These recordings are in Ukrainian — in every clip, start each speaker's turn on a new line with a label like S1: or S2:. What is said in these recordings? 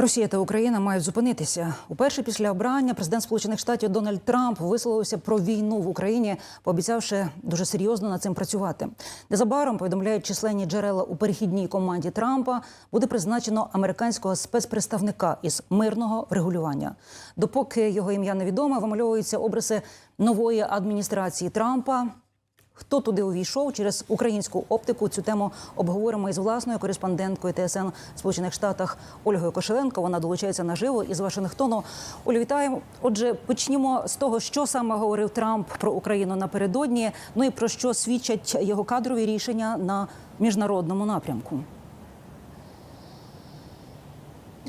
S1: Росія та Україна мають зупинитися. Уперше після обрання президент Сполучених Штатів Дональд Трамп висловився про війну в Україні, пообіцявши дуже серйозно над цим працювати. Незабаром повідомляють численні джерела у перехідній команді Трампа буде призначено американського спецпредставника із мирного регулювання. Допоки його ім'я невідоме, вимальовуються обриси нової адміністрації Трампа. Хто туди увійшов через українську оптику? Цю тему обговоримо із власною кореспонденткою ТСН Сполучених Штатах Ольгою Кошеленко. Вона долучається наживо із Вашингтону. Олю, вітаємо. Отже, почнімо з того, що саме говорив Трамп про Україну напередодні. Ну і про що свідчать його кадрові рішення на міжнародному напрямку.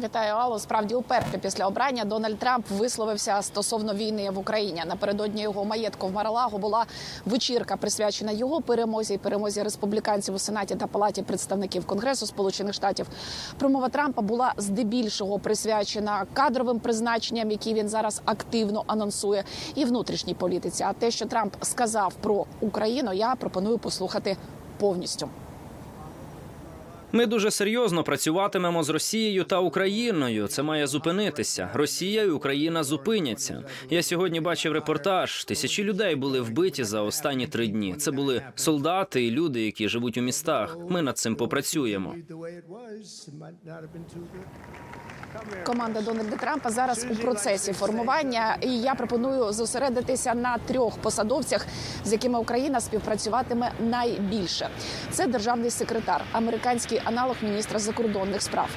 S2: Вітаю, Алло. Справді уперше після обрання Дональд Трамп висловився стосовно війни в Україні. Напередодні його маєтку в Маралаго була вечірка, присвячена його перемозі і перемозі республіканців у сенаті та палаті представників Конгресу Сполучених Штатів. Промова Трампа була здебільшого присвячена кадровим призначенням, які він зараз активно анонсує, і внутрішній політиці. А те, що Трамп сказав про Україну, я пропоную послухати повністю.
S3: Ми дуже серйозно працюватимемо з Росією та Україною. Це має зупинитися. Росія і Україна зупиняться. Я сьогодні бачив репортаж. Тисячі людей були вбиті за останні три дні. Це були солдати і люди, які живуть у містах. Ми над цим попрацюємо.
S2: Команда Дональда Трампа зараз у процесі формування, і я пропоную зосередитися на трьох посадовцях, з якими Україна співпрацюватиме найбільше. Це державний секретар, американський аналог міністра закордонних справ.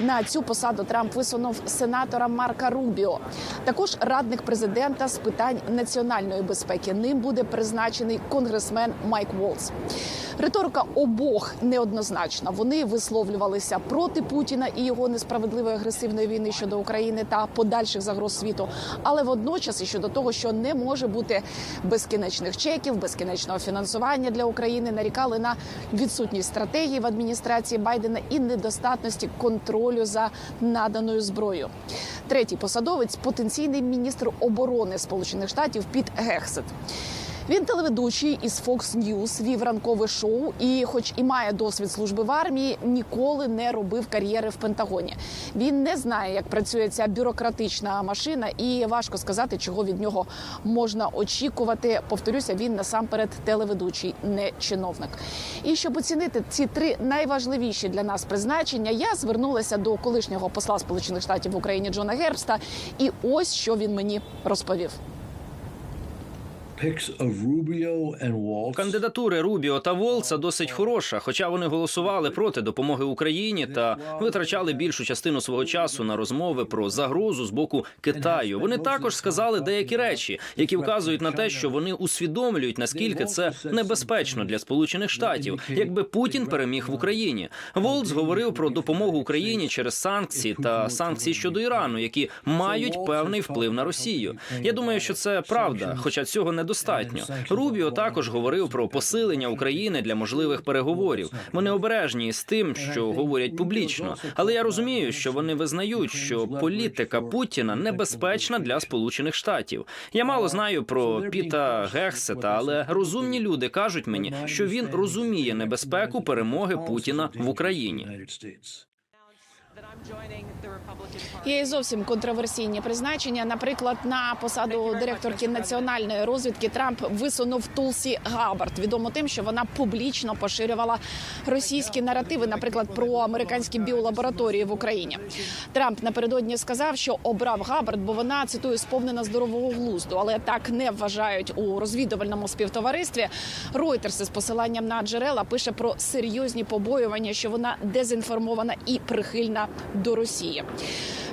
S2: На цю посаду Трамп висунув сенатора Марка Рубіо. Також радник президента з питань національної безпеки. Ним буде призначений конгресмен Майк Волц. Риторика обох неоднозначна. Вони висловлювалися проти Путіна і його несправедливої агресивної війни щодо України та подальших загроз світу, але водночас і щодо того, що не може бути безкінечних чеків, безкінечного фінансування для України, нарікали на відсутність стратегії в адміністрації Байдена і недостатності контролю за наданою зброєю. Третій посадовець потенційний міністр оборони Сполучених Штатів Піт Гексет. Він телеведучий із Fox News, вів ранкове шоу, і, хоч і має досвід служби в армії, ніколи не робив кар'єри в Пентагоні. Він не знає, як працює ця бюрократична машина, і важко сказати, чого від нього можна очікувати. Повторюся, він насамперед телеведучий, не чиновник. І щоб оцінити ці три найважливіші для нас призначення, я звернулася до колишнього посла Сполучених Штатів в Україні Джона Гербста. І ось що він мені розповів.
S3: Кандидатури Рубіо та Волца досить хороша, хоча вони голосували проти допомоги Україні та витрачали більшу частину свого часу на розмови про загрозу з боку Китаю. Вони також сказали деякі речі, які вказують на те, що вони усвідомлюють наскільки це небезпечно для Сполучених Штатів, якби Путін переміг в Україні. Волц говорив про допомогу Україні через санкції та санкції щодо Ірану, які мають певний вплив на Росію. Я думаю, що це правда, хоча цього недостатньо. Рубіо також говорив про посилення України для можливих переговорів. Вони обережні з тим, що говорять публічно, але я розумію, що вони визнають, що політика Путіна небезпечна для Сполучених Штатів. Я мало знаю про Піта Гексета, але розумні люди кажуть мені, що він розуміє небезпеку перемоги Путіна в Україні.
S2: Є і зовсім контроверсійні призначення. Наприклад, на посаду директорки національної розвідки Трамп висунув Тулсі Габард. Відомо тим, що вона публічно поширювала російські наративи, наприклад, про американські біолабораторії в Україні. Трамп напередодні сказав, що обрав Габард, бо вона цитую сповнена здорового глузду, але так не вважають у розвідувальному співтоваристві. Reuters з посиланням на джерела пише про серйозні побоювання, що вона дезінформована і прихильна до Росії.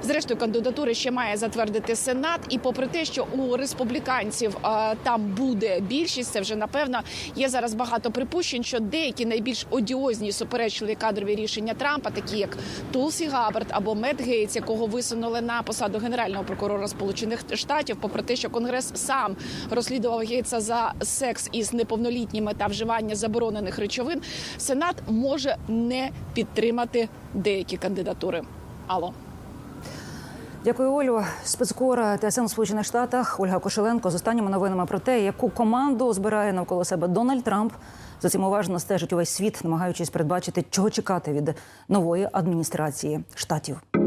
S2: Зрештою, кандидатури ще має затвердити Сенат. І попри те, що у республіканців а, там буде більшість, це вже напевно є зараз багато припущень, що деякі найбільш одіозні суперечливі кадрові рішення Трампа, такі як Тулсі Габбард або Мед Гейтс, якого висунули на посаду генерального прокурора Сполучених Штатів, попри те, що Конгрес сам розслідував Гейтса за секс із неповнолітніми та вживання заборонених речовин, Сенат може не підтримати деякі кандидатури. Алло.
S1: Дякую, Олю. Спецкора ТСН у Сполучених Штатах Ольга Кошеленко з останніми новинами про те, яку команду збирає навколо себе Дональд Трамп. За цим уважно стежить увесь світ, намагаючись передбачити, чого чекати від нової адміністрації штатів.